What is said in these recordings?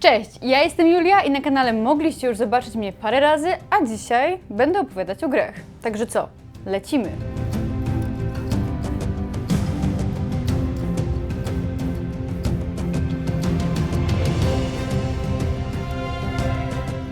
Cześć, ja jestem Julia i na kanale mogliście już zobaczyć mnie parę razy, a dzisiaj będę opowiadać o grach. Także co? Lecimy!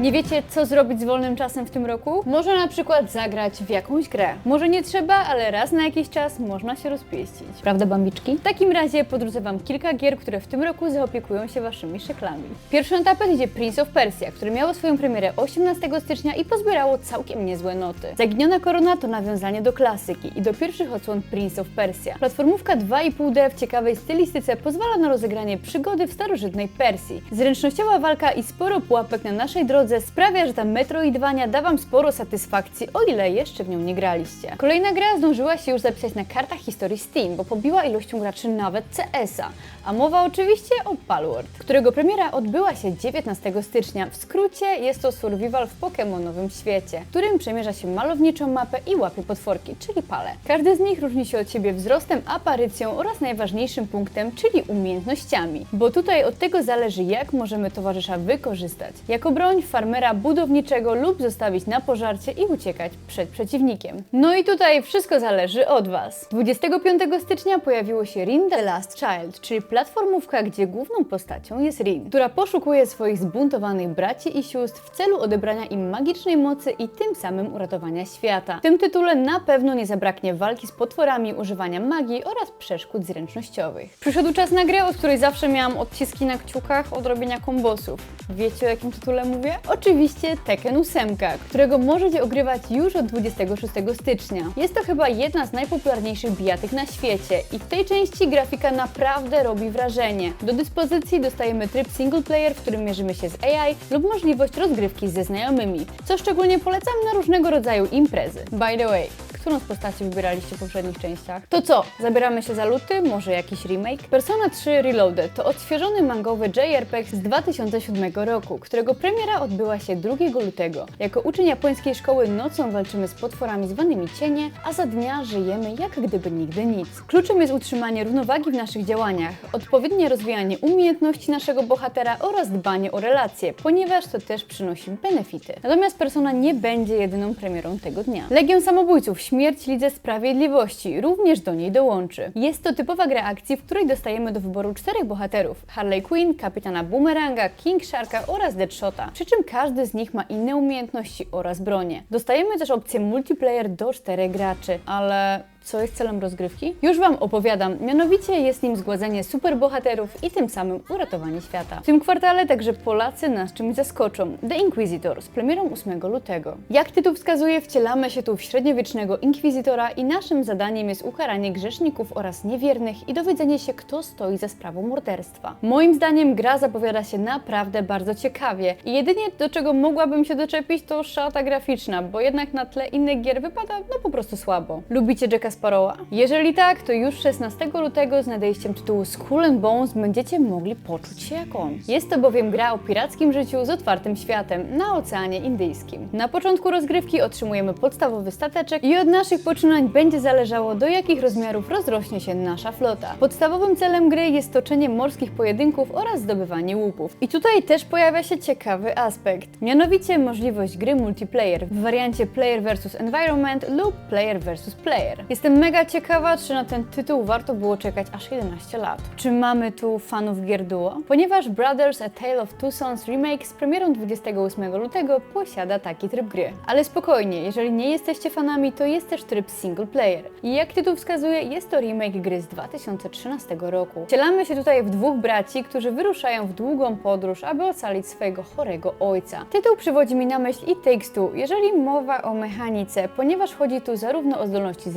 Nie wiecie, co zrobić z wolnym czasem w tym roku? Może na przykład zagrać w jakąś grę. Może nie trzeba, ale raz na jakiś czas można się rozpieścić. Prawda, bambiczki? W takim razie podrzucę Wam kilka gier, które w tym roku zaopiekują się Waszymi szyklami. Pierwszy na tapet idzie Prince of Persia, które miało swoją premierę 18 stycznia i pozbierało całkiem niezłe noty. Zaginiona korona to nawiązanie do klasyki i do pierwszych odsłon Prince of Persia. Platformówka 2,5D w ciekawej stylistyce pozwala na rozegranie przygody w starożytnej Persji. Zręcznościowa walka i sporo pułapek na naszej drodze sprawia, że ta Metroidvania da Wam sporo satysfakcji, o ile jeszcze w nią nie graliście. Kolejna gra zdążyła się już zapisać na kartach historii Steam, bo pobiła ilością graczy nawet CS-a. A mowa oczywiście o Palworld, którego premiera odbyła się 19 stycznia. W skrócie jest to survival w Pokémonowym świecie, w którym przemierza się malowniczą mapę i łapie potworki, czyli pale. Każdy z nich różni się od siebie wzrostem, aparycją oraz najważniejszym punktem, czyli umiejętnościami. Bo tutaj od tego zależy, jak możemy towarzysza wykorzystać. Jako broń, farmera budowniczego lub zostawić na pożarcie i uciekać przed przeciwnikiem. No i tutaj wszystko zależy od Was. 25 stycznia pojawiło się Rin The Last Child, czyli platformówka, gdzie główną postacią jest Rin, która poszukuje swoich zbuntowanych braci i sióstr w celu odebrania im magicznej mocy i tym samym uratowania świata. W tym tytule na pewno nie zabraknie walki z potworami, używania magii oraz przeszkód zręcznościowych. Przyszedł czas na grę, od której zawsze miałam odciski na kciukach od robienia kombosów. Wiecie o jakim tytule mówię? Oczywiście Tekken 8, którego możecie ogrywać już od 26 stycznia. Jest to chyba jedna z najpopularniejszych bijatyk na świecie i w tej części grafika naprawdę robi wrażenie. Do dyspozycji dostajemy tryb single player, w którym mierzymy się z AI lub możliwość rozgrywki ze znajomymi, co szczególnie polecam na różnego rodzaju imprezy. By the way, którą z postaci wybieraliście w poprzednich częściach? To co, zabieramy się za luty? Może jakiś remake? Persona 3 Reloaded to odświeżony mangowy JRPG z 2007 roku, którego premiera odbyła się 2 lutego. Jako uczeń japońskiej szkoły nocą walczymy z potworami zwanymi cienie, a za dnia żyjemy jak gdyby nigdy nic. Kluczem jest utrzymanie równowagi w naszych działaniach, odpowiednie rozwijanie umiejętności naszego bohatera oraz dbanie o relacje, ponieważ to też przynosi benefity. Natomiast Persona nie będzie jedyną premierą tego dnia. Legion Samobójców Śmierć Lidze Sprawiedliwości również do niej dołączy. Jest to typowa gra akcji, w której dostajemy do wyboru czterech bohaterów: Harley Quinn, kapitana Boomeranga, King Sharka oraz Deadshota. Przy czym każdy z nich ma inne umiejętności oraz bronie. Dostajemy też opcję multiplayer do czterech graczy, ale co jest celem rozgrywki? Już Wam opowiadam, mianowicie jest nim zgładzenie superbohaterów i tym samym uratowanie świata. W tym kwartale także Polacy nas czymś zaskoczą. The Inquisitor z premierą 8 lutego. Jak tytuł wskazuje, wcielamy się tu w średniowiecznego inkwizytora i naszym zadaniem jest ukaranie grzeszników oraz niewiernych i dowiedzenie się, kto stoi za sprawą morderstwa. Moim zdaniem gra zapowiada się naprawdę bardzo ciekawie i jedynie do czego mogłabym się doczepić to szata graficzna, bo jednak na tle innych gier wypada no po prostu słabo. Lubicie Jacka Sparrowa? Jeżeli tak, to już 16 lutego z nadejściem tytułu Skull and Bones będziecie mogli poczuć się jak on. Jest to bowiem gra o pirackim życiu z otwartym światem na Oceanie Indyjskim. Na początku rozgrywki otrzymujemy podstawowy stateczek i od naszych poczynań będzie zależało do jakich rozmiarów rozrośnie się nasza flota. Podstawowym celem gry jest toczenie morskich pojedynków oraz zdobywanie łupów. I tutaj też pojawia się ciekawy aspekt, mianowicie możliwość gry multiplayer w wariancie player vs environment lub player vs player. Jestem mega ciekawa, czy na ten tytuł warto było czekać aż 11 lat. Czy mamy tu fanów gier duo? Ponieważ Brothers A Tale of Two Sons Remake z premierą 28 lutego posiada taki tryb gry. Ale spokojnie, jeżeli nie jesteście fanami, to jest też tryb single player. I jak tytuł wskazuje, jest to remake gry z 2013 roku. Wcielamy się tutaj w dwóch braci, którzy wyruszają w długą podróż, aby ocalić swojego chorego ojca. Tytuł przywodzi mi na myśl i Takes Two, jeżeli mowa o mechanice, ponieważ chodzi tu zarówno o zdolności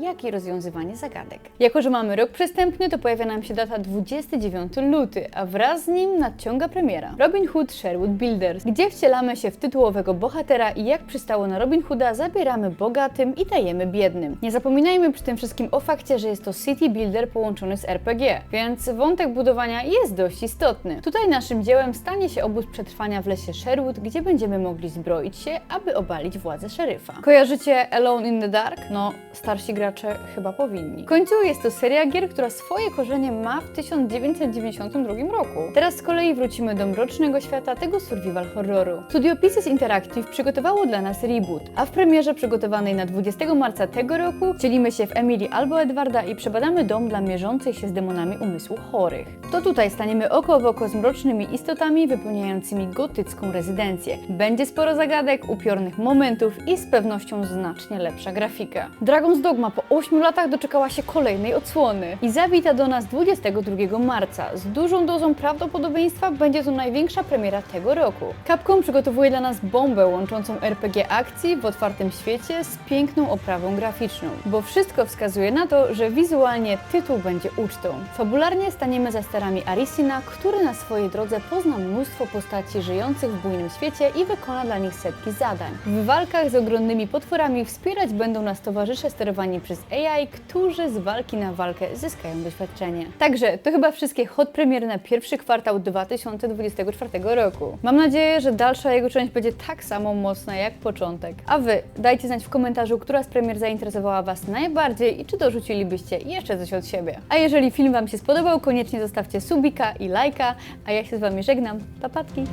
jak i rozwiązywanie zagadek. Jako, że mamy rok przestępny, to pojawia nam się data 29 luty, a wraz z nim nadciąga premiera Robin Hood Sherwood Builders, gdzie wcielamy się w tytułowego bohatera i jak przystało na Robin Hooda, zabieramy bogatym i dajemy biednym. Nie zapominajmy przy tym wszystkim o fakcie, że jest to city builder połączony z RPG, więc wątek budowania jest dość istotny. Tutaj naszym dziełem stanie się obóz przetrwania w lesie Sherwood, gdzie będziemy mogli zbroić się, aby obalić władzę szeryfa. Kojarzycie Alone in the Dark? No, starsi gracze chyba powinni. W końcu jest to seria gier, która swoje korzenie ma w 1992 roku. Teraz z kolei wrócimy do mrocznego świata tego survival horroru. Studio Pieces Interactive przygotowało dla nas reboot, a w premierze przygotowanej na 20 marca tego roku dzielimy się w Emily albo Edwarda i przebadamy dom dla mierzących się z demonami umysłu chorych. To tutaj staniemy oko w oko z mrocznymi istotami wypełniającymi gotycką rezydencję. Będzie sporo zagadek, upiornych momentów i z pewnością znacznie lepsza grafika. Dragon's Dogma po 8 latach doczekała się kolejnej odsłony i zawita do nas 22 marca. Z dużą dozą prawdopodobieństwa będzie to największa premiera tego roku. Capcom przygotowuje dla nas bombę łączącą RPG akcji w otwartym świecie z piękną oprawą graficzną, bo wszystko wskazuje na to, że wizualnie tytuł będzie ucztą. Fabularnie staniemy za sterami Arisina, który na swojej drodze pozna mnóstwo postaci żyjących w bujnym świecie i wykona dla nich setki zadań. W walkach z ogromnymi potworami wspierać będą nas towarzysze sterowani przez AI, którzy z walki na walkę zyskają doświadczenie. Także to chyba wszystkie hot premiery na pierwszy kwartał 2024 roku. Mam nadzieję, że dalsza jego część będzie tak samo mocna jak początek. A Wy dajcie znać w komentarzu, która z premier zainteresowała Was najbardziej i czy dorzucilibyście jeszcze coś od siebie. A jeżeli film Wam się spodobał, koniecznie zostawcie subika i lajka, a ja się z Wami żegnam. Papatki!